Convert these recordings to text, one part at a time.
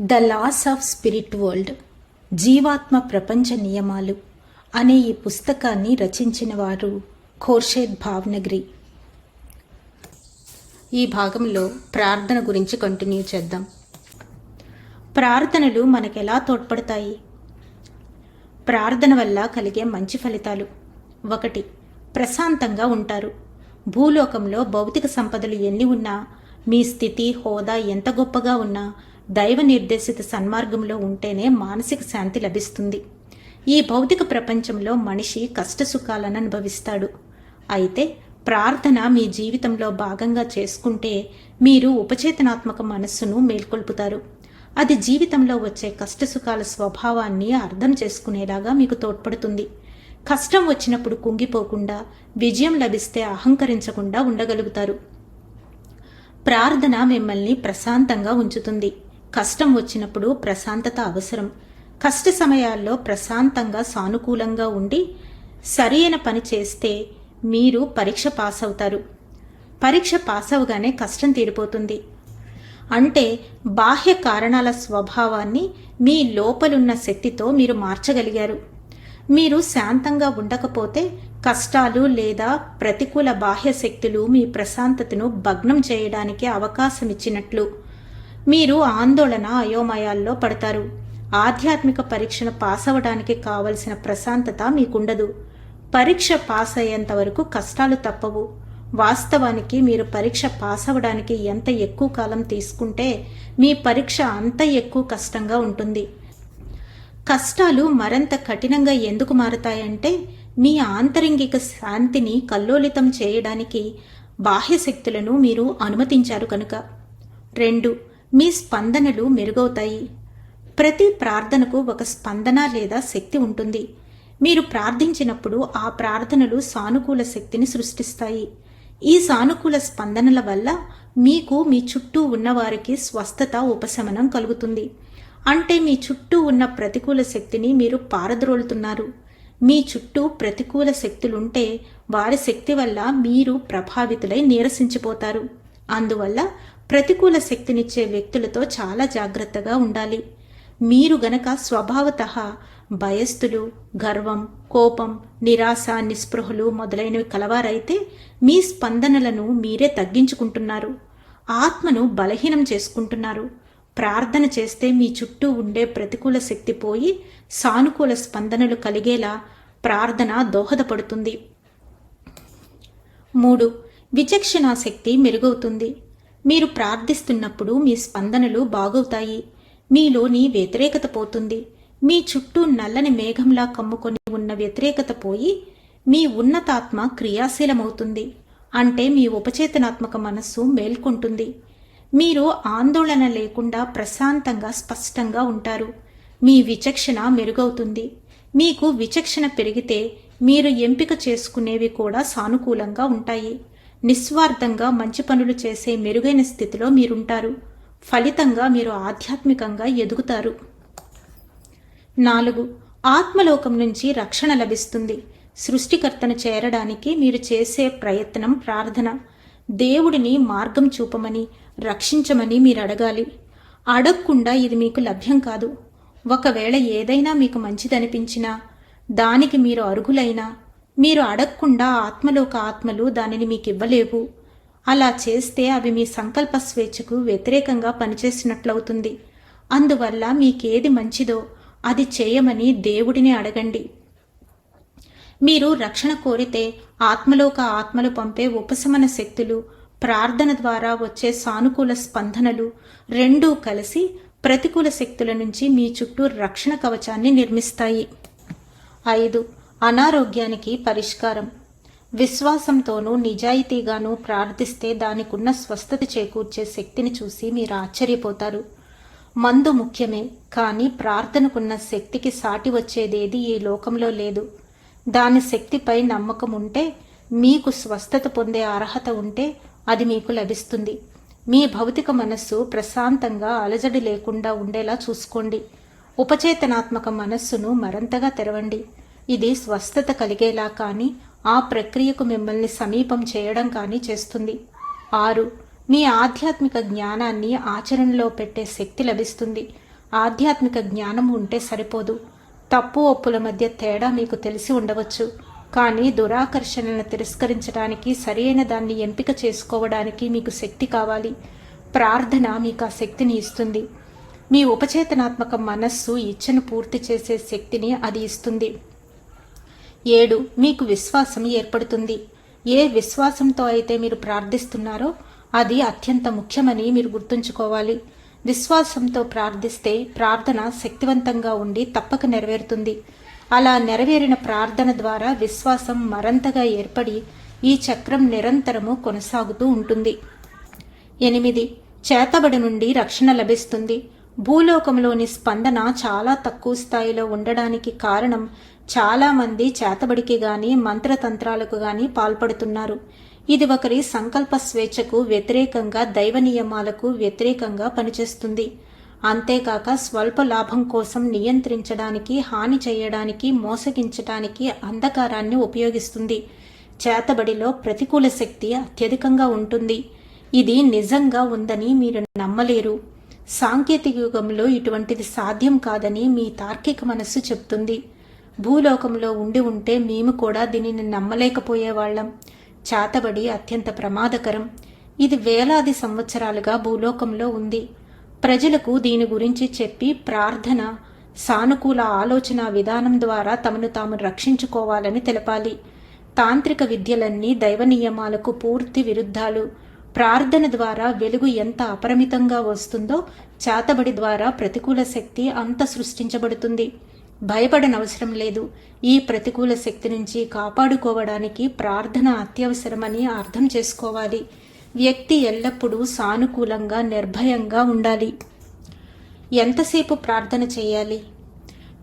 The laws of spirit world జీవాత్మ ప్రపంచ నియమాలు అనే ఈ పుస్తకాన్ని రచించిన వారు ఖోర్షేద్ భావ్నగరి. ఈ భాగంలో ప్రార్థన గురించి కంటిన్యూ చేద్దాం. ప్రార్థనలు మనకెలా తోడ్పడతాయి? ప్రార్థన వల్ల కలిగే మంచి ఫలితాలు. ఒకటి ప్రశాంతంగా ఉంటారు. భూలోకంలో భౌతిక సంపదలు ఎన్ని ఉన్నా మీ స్థితి హోదా ఎంత గొప్పగా ఉన్నా దైవ నిర్దేశిత సన్మార్గంలో ఉంటేనే మానసిక శాంతి లభిస్తుంది. ఈ భౌతిక ప్రపంచంలో మనిషి కష్టసుఖాలను అనుభవిస్తాడు అయితే ప్రార్థన మీ జీవితంలో భాగంగా చేసుకుంటే మీరు ఉపచేతనాత్మక మనస్సును మేల్కొల్పుతారు. అది జీవితంలో వచ్చే కష్టసుఖాల స్వభావాన్ని అర్థం చేసుకునేలాగా మీకు తోడ్పడుతుంది. కష్టం వచ్చినప్పుడు కుంగిపోకుండా విజయం లభిస్తే అహంకరించకుండా ఉండగలుగుతారు. ప్రార్థన మిమ్మల్ని ప్రశాంతంగా ఉంచుతుంది. కష్టం వచ్చినప్పుడు ప్రశాంతత అవసరం. కష్ట సమయాల్లో ప్రశాంతంగా సానుకూలంగా ఉండి సరైన పని చేస్తే మీరు పరీక్ష పాస్ అవుతారు పరీక్ష పాస్ అవగానే కష్టం తీరిపోతుంది. అంటే బాహ్య కారణాల స్వభావాన్ని మీ లోపలున్న శక్తితో మీరు మార్చగలిగారు. మీరు శాంతంగా ఉండకపోతే కష్టాలు లేదా ప్రతికూల బాహ్య శక్తులు మీ ప్రశాంతతను భగ్నం చేయడానికి అవకాశం ఇచ్చినట్లు. మీరు ఆందోళన అయోమయాల్లో పడతారు. ఆధ్యాత్మిక పరీక్షను పాస్ అవ్వడానికి కావలసిన ప్రశాంతత మీకుండదు. పరీక్ష పాస్ అయ్యేంత వరకు కష్టాలు తప్పవు. వాస్తవానికి మీరు పరీక్ష పాస్ అవ్వడానికి ఎంత ఎక్కువ కాలం తీసుకుంటే మీ పరీక్ష అంత ఎక్కువ కష్టంగా ఉంటుంది. కష్టాలు మరింత కఠినంగా ఎందుకు మారతాయంటే మీ ఆంతరింగిక శాంతిని కల్లోలితం చేయడానికి బాహ్య శక్తులను మీరు అనుమతించారు కనుక. రెండు మీ స్పందనలు మెరుగవుతాయి. ప్రతి ప్రార్థనకు ఒక స్పందన లేదా శక్తి ఉంటుంది. మీరు ప్రార్థించినప్పుడు ఆ ప్రార్థనలు సానుకూల శక్తిని సృష్టిస్తాయి. ఈ సానుకూల స్పందనల వల్ల మీకు మీ చుట్టూ ఉన్నవారికి స్వస్థత ఉపశమనం కలుగుతుంది. అంటే మీ చుట్టూ ఉన్న ప్రతికూల శక్తిని మీరు పారద్రోలుతున్నారు. మీ చుట్టూ ప్రతికూల శక్తులుంటే వారి శక్తి వల్ల మీరు ప్రభావితులై నీరసించిపోతారు. అందువల్ల ప్రతికూల శక్తినిచ్చే వ్యక్తులతో చాలా జాగ్రత్తగా ఉండాలి. మీరు గనక స్వభావత భయస్థులు గర్వం కోపం నిరాశ నిస్పృహలు మొదలైనవి కలవారైతే మీ స్పందనలను మీరే తగ్గించుకుంటున్నారు. ఆత్మను బలహీనం చేసుకుంటున్నారు. ప్రార్థన చేస్తే మీ చుట్టూ ఉండే ప్రతికూల శక్తి పోయి సానుకూల స్పందనలు కలిగేలా ప్రార్థన దోహదపడుతుంది. మూడు. విచక్షణా శక్తి మెరుగవుతుంది. మీరు ప్రార్థిస్తున్నప్పుడు మీ స్పందనలు బాగవుతాయి. మీలోని వ్యతిరేకత పోతుంది. మీ చుట్టూ నల్లని మేఘంలా కమ్ముకొని ఉన్న వ్యతిరేకత పోయి మీ ఉన్నతాత్మ క్రియాశీలమవుతుంది. అంటే మీ ఉపచేతనాత్మక మనస్సు మేల్కొంటుంది. మీరు ఆందోళన లేకుండా ప్రశాంతంగా స్పష్టంగా ఉంటారు. మీ విచక్షణ మెరుగవుతుంది. మీకు విచక్షణ పెరిగితే మీరు ఎంపిక చేసుకునేవి కూడా సానుకూలంగా ఉంటాయి. నిస్వార్థంగా మంచి పనులు చేసే మెరుగైన స్థితిలో మీరుంటారు. ఫలితంగా మీరు ఆధ్యాత్మికంగా ఎదుగుతారు. నాలుగు. ఆత్మలోకం నుంచి రక్షణ లభిస్తుంది. సృష్టికర్తను చేరడానికి మీరు చేసే ప్రయత్నం ప్రార్థన. దేవుడిని మార్గం చూపమని రక్షించమని మీరు అడగాలి అడగకుండా ఇది మీకు లభ్యం కాదు. ఒకవేళ ఏదైనా మీకు మంచిదనిపించినా దానికి మీరు అర్హులైనా మీరు అడగకుండా ఆత్మలోక ఆత్మలు దానిని మీకు ఇవ్వలేవు అలా చేస్తే అవి మీ సంకల్ప స్వేచ్ఛకు వ్యతిరేకంగా పనిచేసినట్లవుతుంది. అందువల్ల మీకేది మంచిదో అది చేయమని దేవుడిని అడగండి. మీరు రక్షణ కోరితే ఆత్మలోక ఆత్మలు పంపే ఉపశమన శక్తులు ప్రార్థన ద్వారా వచ్చే సానుకూల స్పందనలు రెండూ కలిసి ప్రతికూల శక్తుల నుంచి మీ చుట్టూ రక్షణ కవచాన్ని నిర్మిస్తాయి. ఐదు అనారోగ్యానికి పరిష్కారం. విశ్వాసంతోనూ నిజాయితీగానూ ప్రార్థిస్తే దానికున్న స్వస్థత చేకూర్చే శక్తిని చూసి మీరు ఆశ్చర్యపోతారు. మందు ముఖ్యమే కానీ ప్రార్థనకున్న శక్తికి సాటి వచ్చేదేది ఈ లోకంలో లేదు. దాని శక్తిపై నమ్మకం ఉంటే మీకు స్వస్థత పొందే అర్హత ఉంటే అది మీకు లభిస్తుంది. మీ భౌతిక మనస్సు ప్రశాంతంగా అలజడి లేకుండా ఉండేలా చూసుకోండి. ఉపచేతనాత్మక మనస్సును మరంతగా తెరవండి. ఇది స్వస్థత కలిగేలా కానీ ఆ ప్రక్రియకు మిమ్మల్ని సమీపం చేయడం కానీ చేస్తుంది. ఆరు మీ ఆధ్యాత్మిక జ్ఞానాన్ని ఆచరణలో పెట్టే శక్తి లభిస్తుంది. ఆధ్యాత్మిక జ్ఞానం ఉంటే సరిపోదు. తప్పు ఒప్పుల మధ్య తేడా మీకు తెలిసి ఉండవచ్చు. కానీ దురాకర్షణలను తిరస్కరించడానికి సరైన దాన్ని ఎంపిక చేసుకోవడానికి మీకు శక్తి కావాలి. ప్రార్థన మీకు ఆ శక్తిని ఇస్తుంది. మీ ఉపచేతనాత్మక మనస్సు ఇచ్చను పూర్తి చేసే శక్తిని అది ఇస్తుంది. ఏడు మీకు విశ్వాసం ఏర్పడుతుంది. ఏ విశ్వాసంతో అయితే మీరు ప్రార్థిస్తున్నారో అది అత్యంత ముఖ్యమని మీరు గుర్తుంచుకోవాలి. విశ్వాసంతో ప్రార్థిస్తే ప్రార్థన శక్తివంతంగా ఉండి తప్పక నెరవేరుతుంది. అలా నెరవేరిన ప్రార్థన ద్వారా విశ్వాసం మరంతగా ఏర్పడి ఈ చక్రం నిరంతరము కొనసాగుతూ ఉంటుంది. ఎనిమిది చేతబడి నుండి రక్షణ లభిస్తుంది. భూలోకంలోని స్పందన చాలా తక్కువ స్థాయిలో ఉండడానికి కారణం చాలామంది చేతబడికి గాని మంత్రతంత్రాలకు గాని పాల్పడుతున్నారు. ఇది ఒకరి సంకల్ప స్వేచ్ఛకు వ్యతిరేకంగా దైవ నియమాలకు వ్యతిరేకంగా పనిచేస్తుంది. అంతేకాక స్వల్ప లాభం కోసం నియంత్రించడానికి హాని చేయడానికి మోసగించడానికి అంధకారాన్ని ఉపయోగిస్తుంది. చేతబడిలో ప్రతికూల శక్తి అత్యధికంగా ఉంటుంది. ఇది నిజంగా ఉందని మీరు నమ్మలేరు. సాంకేతిక యుగంలో ఇటువంటిది సాధ్యం కాదని మీ తార్కిక మనస్సు చెప్తుంది. భూలోకంలో ఉండి ఉంటే మేము కూడా దీనిని నమ్మలేకపోయేవాళ్ళం చాతబడి అత్యంత ప్రమాదకరం. ఇది వేలాది సంవత్సరాలుగా భూలోకంలో ఉంది. ప్రజలకు దీని గురించి చెప్పి ప్రార్థన సానుకూల ఆలోచన విధానం ద్వారా తమను తాము రక్షించుకోవాలని తెలపాలి. తాంత్రిక విద్యలన్నీ దైవ నియమాలకు పూర్తి విరుద్ధాలు. ప్రార్థన ద్వారా వెలుగు ఎంత అపరిమితంగా వస్తుందో చాతబడి ద్వారా ప్రతికూల శక్తి అంత సృష్టించబడుతుంది. భయపడనవసరం లేదు. ఈ ప్రతికూల శక్తి నుంచి కాపాడుకోవడానికి ప్రార్థన అత్యవసరమని అర్థం చేసుకోవాలి. వ్యక్తి ఎల్లప్పుడూ సానుకూలంగా నిర్భయంగా ఉండాలి. ఎంతసేపు ప్రార్థన చేయాలి?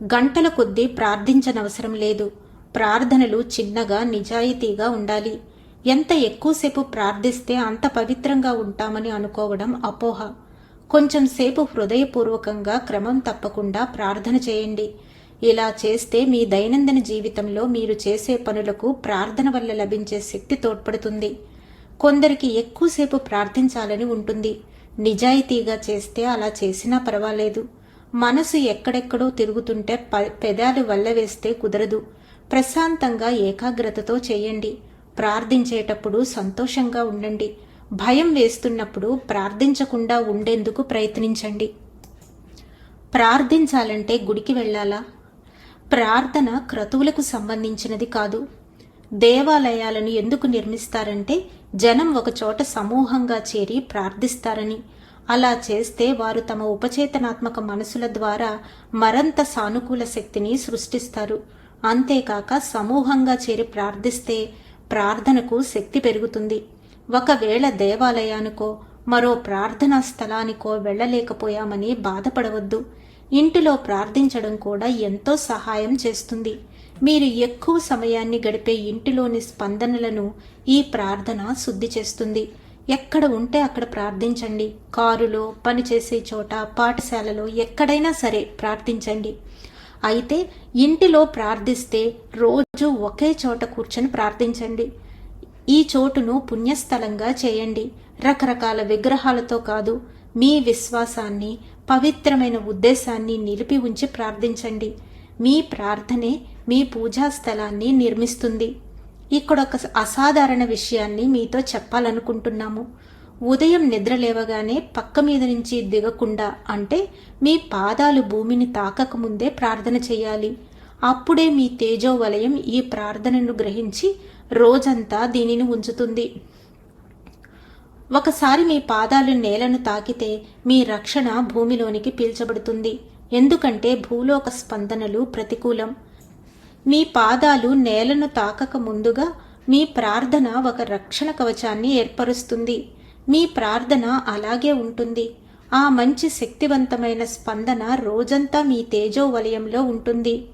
గంటల కొద్దీ ప్రార్థించనవసరం లేదు. ప్రార్థనలు చిన్నగా నిజాయితీగా ఉండాలి. ఎంత ఎక్కువసేపు ప్రార్థిస్తే అంత పవిత్రంగా ఉంటామని అనుకోవడం అపోహ. కొంచెం సేపు హృదయపూర్వకంగా క్రమం తప్పకుండా ప్రార్థన చేయండి. ఇలా చేస్తే మీ దైనందిన జీవితంలో మీరు చేసే పనులకు ప్రార్థన వల్ల లభించే శక్తి తోడ్పడుతుంది. కొందరికి ఎక్కువసేపు ప్రార్థించాలని ఉంటుంది. నిజాయితీగా చేస్తే అలా చేసినా పర్వాలేదు. మనసు ఎక్కడెక్కడో తిరుగుతుంటే పెదాలు వల్ల వేస్తే కుదరదు. ప్రశాంతంగా ఏకాగ్రతతో చేయండి. ప్రార్థించేటప్పుడు సంతోషంగా ఉండండి. భయం వేస్తున్నప్పుడు ప్రార్థించకుండా ఉండేందుకు ప్రయత్నించండి. ప్రార్థించాలంటే గుడికి వెళ్ళాలా? ప్రార్థన క్రతువులకు సంబంధించినది కాదు. దేవాలయాలను ఎందుకు నిర్మిస్తారంటే జనం ఒకచోట సమూహంగా చేరి ప్రార్థిస్తారని. అలా చేస్తే వారు తమ ఉపచేతనాత్మక మనసుల ద్వారా మరంత సానుకూల శక్తిని సృష్టిస్తారు. అంతేకాక సమూహంగా చేరి ప్రార్థిస్తే ప్రార్థనకు శక్తి పెరుగుతుంది. ఒకవేళ దేవాలయానికో మరో ప్రార్థనా స్థలానికో వెళ్ళలేకపోయామని బాధపడవద్దు. ఇంటిలో ప్రార్థించడం కూడా ఎంతో సహాయం చేస్తుంది. మీరు ఎక్కువ సమయాన్ని గడిపే ఇంటిలోని స్పందనలను ఈ ప్రార్థన శుద్ధి చేస్తుంది. ఎక్కడ ఉంటే అక్కడ ప్రార్థించండి. కారులో పనిచేసే చోట పాఠశాలలో ఎక్కడైనా సరే ప్రార్థించండి. అయితే ఇంటిలో ప్రార్థిస్తే రోజు ఒకే చోట కూర్చొని ప్రార్థించండి. ఈ చోటును పుణ్యస్థలంగా చేయండి. రకరకాల విగ్రహాలతో కాదు మీ విశ్వాసాన్ని పవిత్రమైన ఉద్దేశాన్ని నిలిపి ఉంచి ప్రార్థించండి. మీ ప్రార్థనే మీ పూజా స్థలాన్ని నిర్మిస్తుంది. ఇక్కడ ఒక అసాధారణ విషయాన్ని మీతో చెప్పాలనుకుంటున్నాము. ఉదయం నిద్ర లేవగానే పక్క మీద నుంచి దిగకుండా అంటే మీ పాదాలు భూమిని తాకకముందే ప్రార్థన చేయాలి. అప్పుడే మీ తేజో వలయం ఈ ప్రార్థనను గ్రహించి రోజంతా దీనిని ఉంచుతుంది. ఒకసారి మీ పాదాలు నేలను తాకితే మీ రక్షణ భూమిలోనికి పీల్చబడుతుంది. ఎందుకంటే భూలోక స్పందనలు ప్రతికూలం. మీ పాదాలు నేలను తాకక ముందుగా మీ ప్రార్థన ఒక రక్షణ కవచాన్ని ఏర్పరుస్తుంది. మీ ప్రార్థన అలాగే ఉంటుంది. ఆ మంచి శక్తివంతమైన స్పందన రోజంతా మీ తేజో వలయంలో ఉంటుంది.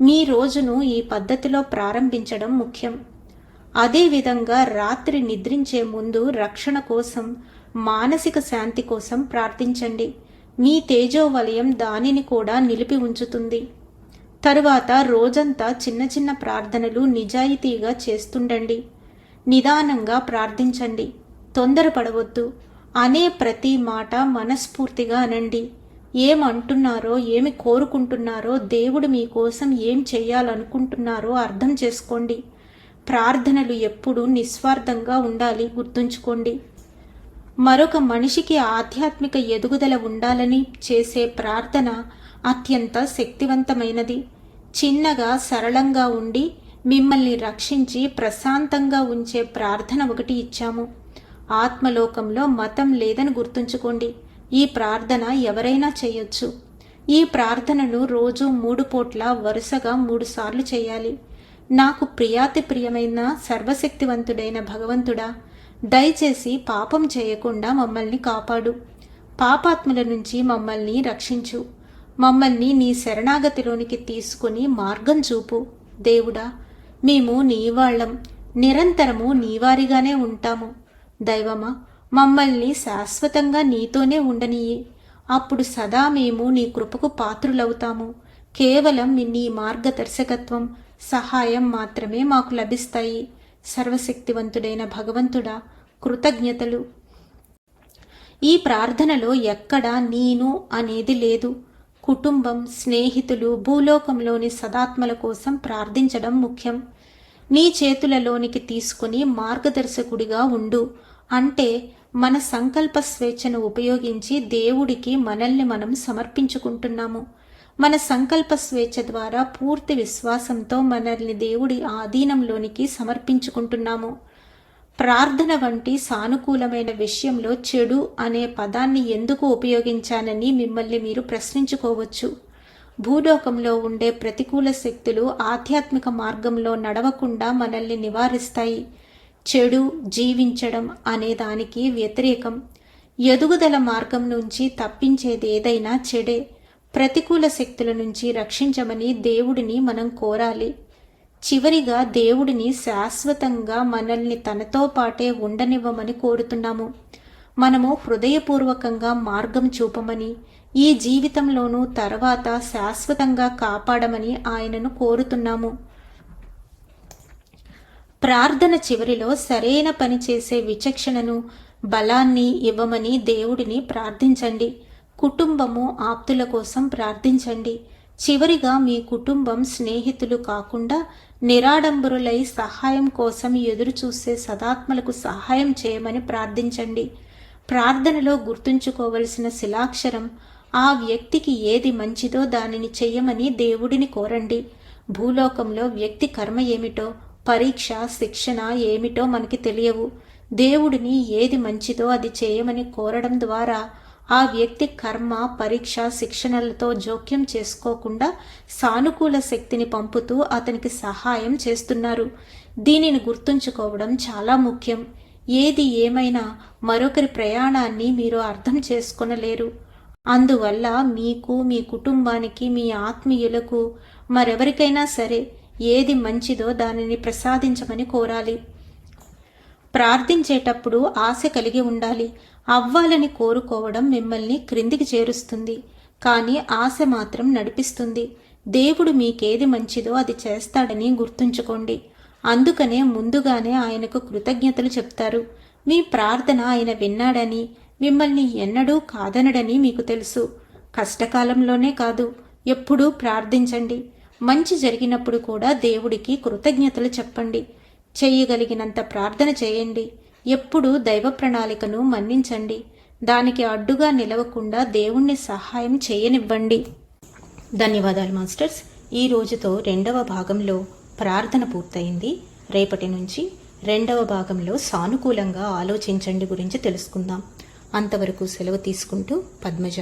మీ రోజును ఈ పద్ధతిలో ప్రారంభించడం ముఖ్యం. అదేవిధంగా రాత్రి నిద్రించే ముందు రక్షణ కోసం మానసిక శాంతి కోసం ప్రార్థించండి. మీ తేజో వలయం దానిని కూడా నిలిపి ఉంచుతుంది. తరువాత రోజంతా చిన్న చిన్న ప్రార్థనలు నిజాయితీగా చేస్తుండండి. నిదానంగా ప్రార్థించండి. తొందరపడవద్దు. అనే ప్రతి మాట మనస్ఫూర్తిగా అనండి. ఏమంటున్నారో ఏమి కోరుకుంటున్నారో దేవుడు మీకోసం ఏం చేయాలనుకుంటున్నారో అర్థం చేసుకోండి. ప్రార్థనలు ఎప్పుడూ నిస్వార్థంగా ఉండాలి గుర్తుంచుకోండి. మరొక మనిషికి ఆధ్యాత్మిక ఎదుగుదల ఉండాలని చేసే ప్రార్థన అత్యంత శక్తివంతమైనది. చిన్నగా సరళంగా ఉండి మిమ్మల్ని రక్షించి ప్రశాంతంగా ఉంచే ప్రార్థన ఒకటి ఇచ్చాము. ఆత్మలోకంలో మతం లేదని గుర్తుంచుకోండి. ఈ ప్రార్థన ఎవరైనా చేయొచ్చు. ఈ ప్రార్థనను రోజు మూడు పూట్ల వరుసగా మూడుసార్లు చేయాలి. నాకు ప్రియాతి ప్రియమైన సర్వశక్తివంతుడైన భగవంతుడా దయచేసి పాపం చేయకుండా మమ్మల్ని కాపాడు. పాపాత్ముల నుంచి మమ్మల్ని రక్షించు. మమ్మల్ని నీ శరణాగతిలోనికి తీసుకుని మార్గం చూపు. దేవుడా మేము నీవాళ్ళం. నిరంతరము నీవారిగానే ఉంటాము. దైవమా మమ్మల్ని శాశ్వతంగా నీతోనే ఉండనియి. అప్పుడు సదా మేము నీ కృపకు పాత్రులవుతాము. కేవలం నీ మార్గదర్శకత్వం. సహాయం మాత్రమే మాకు లభిస్తాయి. సర్వశక్తివంతుడైన భగవంతుడా కృతజ్ఞతలు. ఈ ప్రార్థనలో ఎక్కడా నేను అనేది లేదు. కుటుంబం స్నేహితులు భూలోకంలోని సదాత్మల కోసం ప్రార్థించడం ముఖ్యం. నీ చేతులలోనికి తీసుకుని మార్గదర్శకుడిగా ఉండు. అంటే మన సంకల్ప స్వేచ్ఛను ఉపయోగించి దేవుడికి మనల్ని మనం సమర్పించుకుంటున్నాము. మన సంకల్ప స్వేచ్ఛ ద్వారా పూర్తి విశ్వాసంతో మనల్ని దేవుడి ఆధీనంలోనికి సమర్పించుకుంటున్నాము. ప్రార్థన వంటి సానుకూలమైన విషయంలో చెడు అనే పదాన్ని ఎందుకు ఉపయోగించానని మిమ్మల్ని మీరు ప్రశ్నించుకోవచ్చు. భూలోకంలో ఉండే ప్రతికూల శక్తులు ఆధ్యాత్మిక మార్గంలో నడవకుండా మనల్ని నివారిస్తాయి. చెడు జీవించడం అనే దానికి వ్యతిరేకం. ఎదుగుదల మార్గం నుంచి తప్పించేది ఏదైనా చెడే. ప్రతికూల శక్తుల నుంచి రక్షించమని దేవుడిని మనం కోరాలి. చివరిగా దేవుడిని శాశ్వతంగా మనల్ని తనతో పాటే ఉండనివ్వమని కోరుతున్నాము. మనము హృదయపూర్వకంగా మార్గం చూపమని ఈ జీవితంలోనూ తర్వాత శాశ్వతంగా కాపాడమని ఆయనను కోరుతున్నాము. ప్రార్థన చివరిలో సరైన పని చేసే విచక్షణను బలాన్ని ఇవ్వమని దేవుడిని ప్రార్థించండి. కుటుంబము ఆప్తుల కోసం ప్రార్థించండి. చివరిగా మీ కుటుంబం స్నేహితులు కాకుండా నిరాడంబరులై సహాయం కోసం ఎదురు చూసే సదాత్మలకు సహాయం చేయమని ప్రార్థించండి. ప్రార్థనలో గుర్తుంచుకోవలసిన శిలాక్షరం ఆ వ్యక్తికి ఏది మంచిదో దానిని చెయ్యమని దేవుడిని కోరండి. భూలోకంలో వ్యక్తి కర్మ ఏమిటో పరీక్ష శిక్షణ ఏమిటో మనకి తెలియవు. దేవుడిని ఏది మంచిదో అది చేయమని కోరడం ద్వారా ఆ వ్యక్తి కర్మ పరీక్ష శిక్షణలతో జోక్యం చేసుకోకుండా సానుకూల శక్తిని పంపుతూ అతనికి సహాయం చేస్తున్నారు. దీనిని గుర్తుంచుకోవడం చాలా ముఖ్యం. ఏది ఏమైనా మరొకరి ప్రయాణాన్ని మీరు అర్థం చేసుకొనలేరు. అందువల్ల మీకు మీ కుటుంబానికి మీ ఆత్మీయులకు మరెవరికైనా సరే ఏది మంచిదో దానిని ప్రసాదించమని కోరాలి. ప్రార్థించేటప్పుడు ఆశ కలిగి ఉండాలి. అవ్వాలని కోరుకోవడం మిమ్మల్ని క్రిందికి చేరుస్తుంది. కానీ ఆశ మాత్రం నడిపిస్తుంది. దేవుడు మీకేది మంచిదో అది చేస్తాడని గుర్తుంచుకోండి. అందుకనే ముందుగానే ఆయనకు కృతజ్ఞతలు చెప్తారు. మీ ప్రార్థన ఆయన విన్నాడని మిమ్మల్ని ఎన్నడూ కాదనడని మీకు తెలుసు. కష్టకాలంలోనే కాదు ఎప్పుడూ ప్రార్థించండి. మంచి జరిగినప్పుడు కూడా దేవుడికి కృతజ్ఞతలు చెప్పండి. చేయగలిగినంత ప్రార్థన చేయండి. ఎప్పుడూ దైవ ప్రణాళికను మన్నించండి. దానికి అడ్డుగా నిలవకుండా దేవుణ్ణి సహాయం చేయనివ్వండి. ధన్యవాదాలు మాస్టర్స్. ఈ రోజుతో రెండవ భాగంలో ప్రార్థన పూర్తయింది. రేపటి నుంచి రెండవ భాగంలో సానుకూలంగా ఆలోచించండి గురించి తెలుసుకుందాం. అంతవరకు సెలవు తీసుకుంటూ పద్మజ.